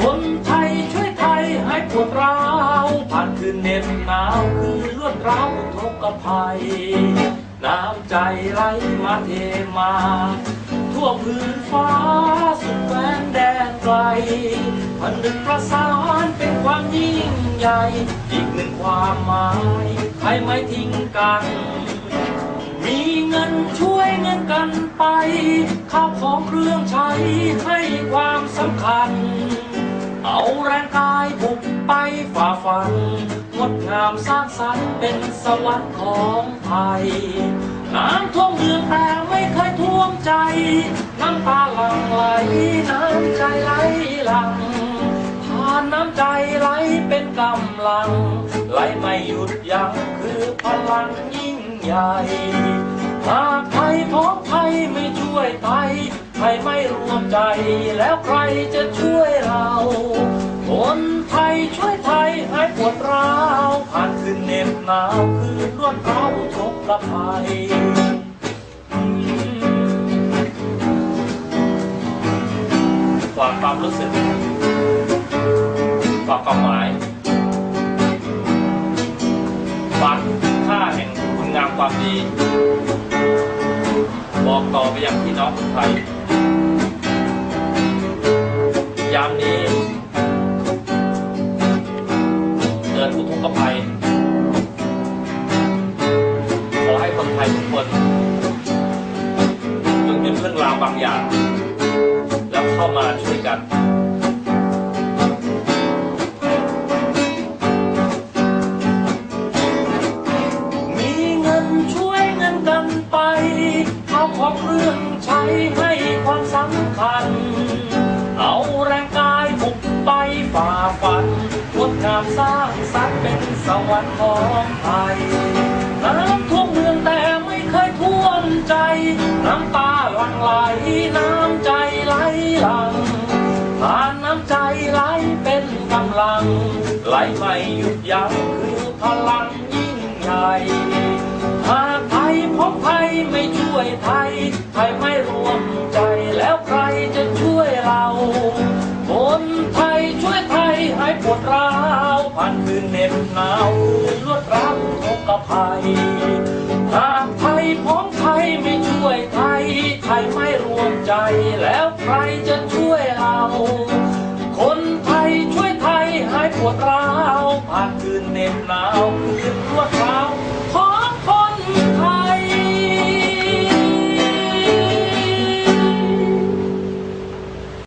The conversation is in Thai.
คนไทยช่วยไทยให้ปวดร้าวผ่านคืนเหน็บหนาวคืนรวดร้าวอุทกภัย น้ำใจไหลมาเทมา ทั่วพื้นฟ้าสุดแสนแดนไกลพันดึกประสานเป็นความยิ่งใหญ่ อีกหนึ่งความหมายใครไม่ทิ้งกัน มีเงินช่วยเงินกันไปข้าวของเครื่องใช้ให้ความำคัญ เอาแรงกายบุกไปฝ่าฟัน งดงามสร้างสรรค์เป็นสวรรค์ของไทย น้ำท่วมเมืองแต่ไม่เคยท่วมใจ น้ำตาหลั่งไหล น้ำใจไหลหลังทานน้ำใจไหลเป็นกำลัง ไหลไม่หยุดยั้งคือพลังยิ่งใหญ่หากไทยพ้องไทยไม่ช่วยไทย ไทยไม่รวมใจแล้วใครจะช่วยเรา คนไทยช่วยไทยให้ปวดร้าวผ่านคืนเหน็บหนาวคืนรวดร้าทุกข์ภัยฝากความรู้สึกฝากความหมายฝากคุณค่าแห่งคุณงามความดี บอกต่อไปยังพี่น้องคนไทย เกิดอุกภัยขอให้คนไทยทุกคนจงยุดเรื่องราวบางอย่าง แล้วเข้ามาช่วยกันมีเงินช่วยเงินกันไปเอาของเครื่องใช้ให้ความสำคัญ เอาแรงกายบุกไปฝ่าฟันงดงามสร้าง สวรรค์ของไทยน้ำท่วมเมืองแต่ไม่เคยท่วมใจ น้ำตาหลั่งไหลน้ำใจไหลหลังผ่านน้ำใจไหลเป็นกำลัง ไหลไม่หยุดยั้งคือพลังยิ่งใหญ่หากไทยพบไทยไม่ช่วยไทยไทยไม่รู้ นคืนเหน็บหนาวคืนรวดร้าวทุกภัยหากไทยพ้องไทยไม่ช่วยไทย ไทยไม่รวมใจแล้วใครจะช่วยเรา คนไทยช่วยไทยหายปวดร้าวผ่านคืนเหน็บหนาวคืนลวด